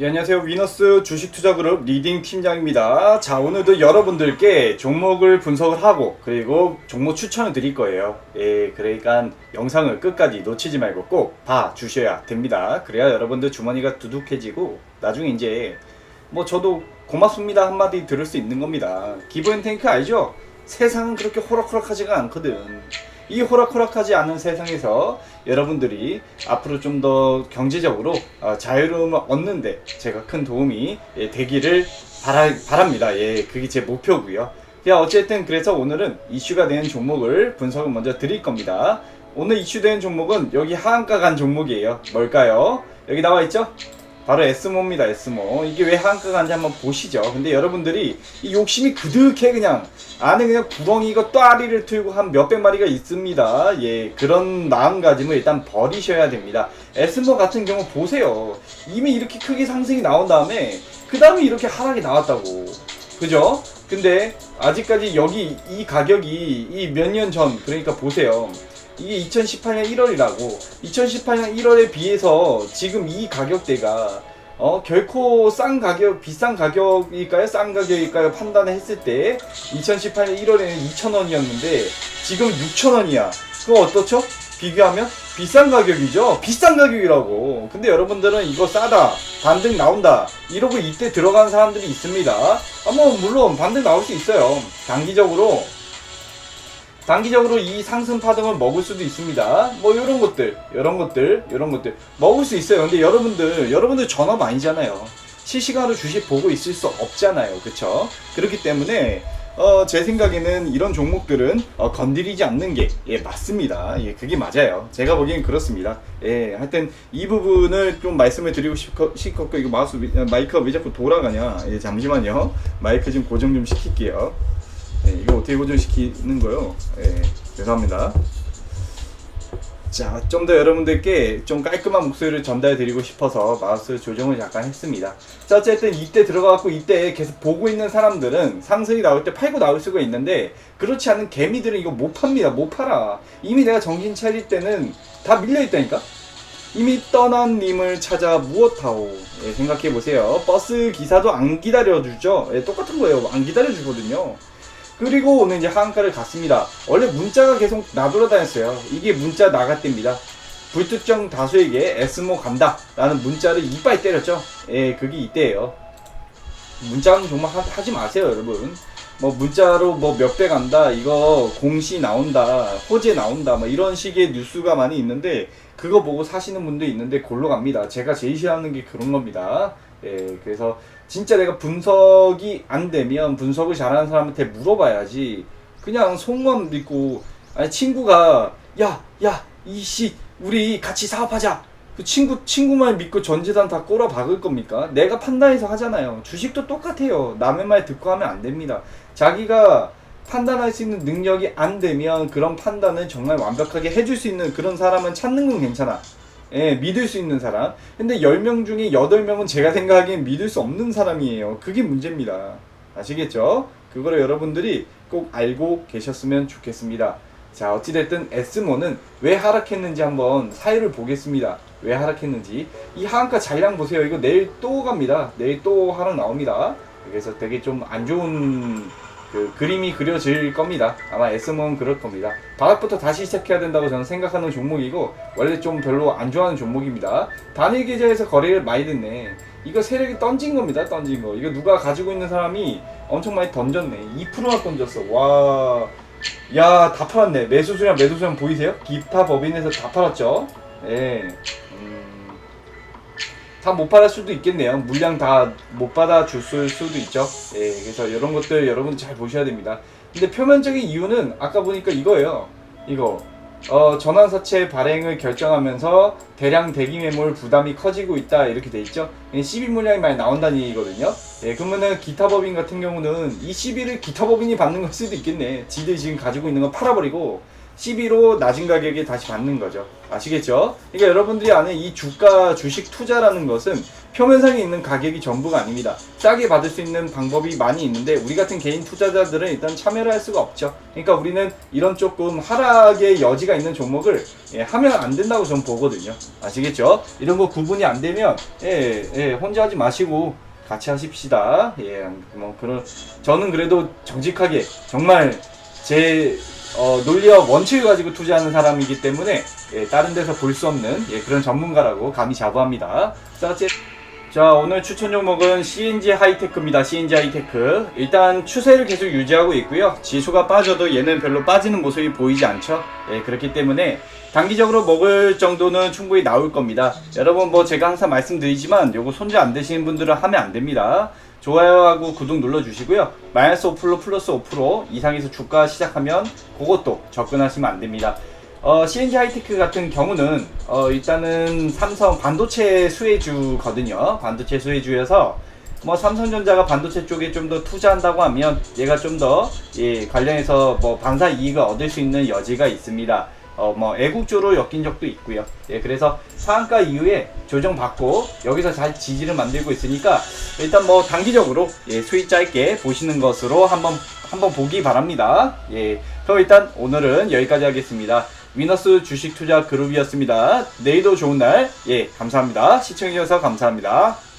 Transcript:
예, 안녕하세요. 위너스 주식투자그룹 리딩 팀장입니다. 자, 오늘도 여러분들께 종목을 분석을 하고 그리고 종목 추천을 드릴 거예요. 예, 그러니까 영상을 끝까지 놓치지 말고 꼭 봐 주셔야 됩니다. 그래야 여러분들 주머니가 두둑해지고 나중에 이제 뭐 저도 고맙습니다 한마디 들을 수 있는 겁니다. 기브앤탱크 알죠? 세상은 그렇게 호락호락하지가 않거든. 이 호락호락하지 않은 세상에서 여러분들이 앞으로 좀 더 경제적으로 어, 자유로움을 얻는데 제가 큰 도움이 예, 되기를 바라, 바랍니다. 예, 그게 제 목표고요. 야, 어쨌든 그래서 오늘은 이슈가 된 종목을 분석을 먼저 드릴 겁니다. 오늘 이슈된 종목은 여기 하한가 간 종목이에요. 뭘까요? 여기 나와 있죠? 바로 에스모입니다, 에스모. 이게 왜 하한가 간지 한번 보시죠. 근데 여러분들이 이 욕심이 그득해 그냥 안에 그냥 구렁이가 또아리를 틀고 한 몇백 마리가 있습니다. 예, 그런 마음가짐을 일단 버리셔야 됩니다. 에스모 같은 경우 보세요. 이미 이렇게 크게 상승이 나온 다음에 그 다음에 이렇게 하락이 나왔다고. 그죠? 근데 아직까지 여기 이 가격이 이 몇 년 전 그러니까 보세요. 이게 2018년 1월이라고. 2018년 1월에 비해서 지금 이 가격대가 어 결코 싼 가격 비싼 가격일까요? 싼 가격일까요? 판단을 했을 때 2018년 1월에는 2,000원이었는데 지금 6,000원이야. 그거 어떻죠? 비교하면 비싼 가격이죠? 비싼 가격이라고. 근데 여러분들은 이거 싸다 반등 나온다 이러고 이때 들어간 사람들이 있습니다. 아뭐 물론 반등 나올 수 있어요. 단기적으로 단기적으로 이 상승 파동을 먹을 수도 있습니다. 뭐 이런 것들, 이런 것들, 이런 것들 먹을 수 있어요. 근데 여러분들, 여러분들 전업 아니잖아요. 실시간으로 주식 보고 있을 수 없잖아요. 그쵸? 그렇기 때문에 어, 제 생각에는 이런 종목들은 어, 건드리지 않는 게 예, 맞습니다. 예, 그게 맞아요. 제가 보기엔 그렇습니다. 예, 하여튼 이 부분을 좀 말씀을 드리고 싶- 싶었고 이거 마우스 위- 마이크가 왜 자꾸 돌아가냐? 예, 잠시만요. 마이크 좀 고정 좀 시킬게요. 예, 이거 어떻게 고정시키는 거요? 예, 죄송합니다. 자, 좀 더 여러분들께 좀 깔끔한 목소리를 전달드리고 싶어서 마우스 조정을 잠깐 했습니다. 자, 어쨌든 이때 들어가갖고 이때 계속 보고 있는 사람들은 상승이 나올 때 팔고 나올 수가 있는데 그렇지 않은 개미들은 이거 못 팝니다. 못 팔아. 이미 내가 정신 차릴 때는 다 밀려있다니까? 이미 떠난 님을 찾아 무엇하오? 예, 생각해 보세요. 버스 기사도 안 기다려주죠? 예, 똑같은 거예요. 안 기다려주거든요. 그리고 오늘 이제 하한가를 갔습니다. 원래 문자가 계속 나돌아다녔어요. 이게 문자 나갔답니다. 불특정 다수에게 에스모 간다 라는 문자를 이빨 때렸죠. 예, 그게 이때예요. 문자는 정말 하, 하지 마세요, 여러분. 뭐 문자로 뭐 몇 배 간다, 이거 공시 나온다, 호재 나온다, 뭐 이런 식의 뉴스가 많이 있는데 그거 보고 사시는 분도 있는데 골로 갑니다. 제가 제일 싫어하는 게 그런 겁니다. 예, 그래서 진짜 내가 분석이 안 되면 분석을 잘하는 사람한테 물어봐야지. 그냥 속만 믿고 아니 친구가 야, 야, 이씨 우리 같이 사업하자. 그 친구 친구만 믿고 전재산 다 꼬라 박을 겁니까? 내가 판단해서 하잖아요. 주식도 똑같아요. 남의 말 듣고 하면 안 됩니다. 자기가 판단할 수 있는 능력이 안 되면 그런 판단을 정말 완벽하게 해줄 수 있는 그런 사람은 찾는 건 괜찮아. 예, 믿을 수 있는 사람. 근데 10명 중에 8명은 제가 생각하기엔 믿을 수 없는 사람이에요. 그게 문제입니다. 아시겠죠? 그거를 여러분들이 꼭 알고 계셨으면 좋겠습니다. 자, 어찌됐든 에스모는 왜 하락했는지 한번 사유를 보겠습니다. 왜 하락했는지. 이 하한가 잔량 보세요. 이거 내일 또 갑니다. 내일 또 하락 나옵니다. 그래서 되게 좀 안 좋은 그 그림이 그려질 겁니다. 아마 에스모는 그럴 겁니다. 바닥부터 다시 시작해야 된다고 저는 생각하는 종목이고 원래 좀 별로 안 좋아하는 종목입니다. 단일 계좌에서 거래를 많이 됐네. 이거 세력이 던진 겁니다. 던진 거. 이거 누가 가지고 있는 사람이 엄청 많이 던졌네. 2%나 던졌어. 와. 야, 다 팔았네. 매수 수량, 매도 수량 보이세요? 기타 법인에서 다 팔았죠? 예. 음, 다 못 받을 수도 있겠네요. 물량 다 못 받아 줬을 수도 있죠. 예, 그래서 이런 것들 여러분 잘 보셔야 됩니다. 근데 표면적인 이유는 아까 보니까 이거예요. 이거. 어, 전환사채 발행을 결정하면서 대량 대기 매물 부담이 커지고 있다 이렇게 돼 있죠. 12 물량이 많이 나온다는 얘기거든요. 예, 그러면은 기타 법인 같은 경우는 이 12를 기타 법인이 받는 걸 수도 있겠네. 지들이 지금 가지고 있는 거 팔아버리고 12로 낮은 가격에 다시 받는 거죠. 아시겠죠? 그러니까 여러분들이 아는 이 주가 주식 투자라는 것은 표면상에 있는 가격이 전부가 아닙니다. 싸게 받을 수 있는 방법이 많이 있는데 우리 같은 개인 투자자들은 일단 참여를 할 수가 없죠. 그러니까 우리는 이런 조금 하락의 여지가 있는 종목을 예, 하면 안 된다고 저는 보거든요. 아시겠죠? 이런 거 구분이 안 되면 예, 예, 혼자 하지 마시고 같이 하십시다. 예, 뭐 그런 저는 그래도 정직하게 정말 제 어, 논리와 원칙을 가지고 투자하는 사람이기 때문에 예, 다른 데서 볼 수 없는 예, 그런 전문가라고 감히 자부합니다. 자, 제- 자 오늘 추천 종목은 CNG 하이테크입니다. CNG 하이테크 일단 추세를 계속 유지하고 있고요. 지수가 빠져도 얘는 별로 빠지는 모습이 보이지 않죠. 예, 그렇기 때문에 단기적으로 먹을 정도는 충분히 나올 겁니다. 여러분 뭐 제가 항상 말씀드리지만 요거 손절 안 되시는 분들은 하면 안 됩니다. 좋아요하고 구독 눌러주시고요. 마이너스 5% 플러스 5% 이상에서 주가 시작하면 그것도 접근하시면 안 됩니다. 어, CNG 하이테크 같은 경우는 어, 일단은 삼성 반도체 수혜주거든요. 반도체 수혜주여서 뭐 삼성전자가 반도체 쪽에 좀 더 투자한다고 하면 얘가 좀더 예, 관련해서 뭐 반사 이익을 얻을 수 있는 여지가 있습니다. 어, 뭐 애국조로 엮인 적도 있고요. 예, 그래서 상한가 이후에 조정받고 여기서 잘 지지를 만들고 있으니까 일단 뭐 단기적으로 예, 수익 짧게 보시는 것으로 한번 한번 보기 바랍니다. 예, 그럼 일단 오늘은 여기까지 하겠습니다. 위너스 주식 투자 그룹이었습니다. 내일도 좋은 날, 예, 감사합니다. 시청해주셔서 감사합니다.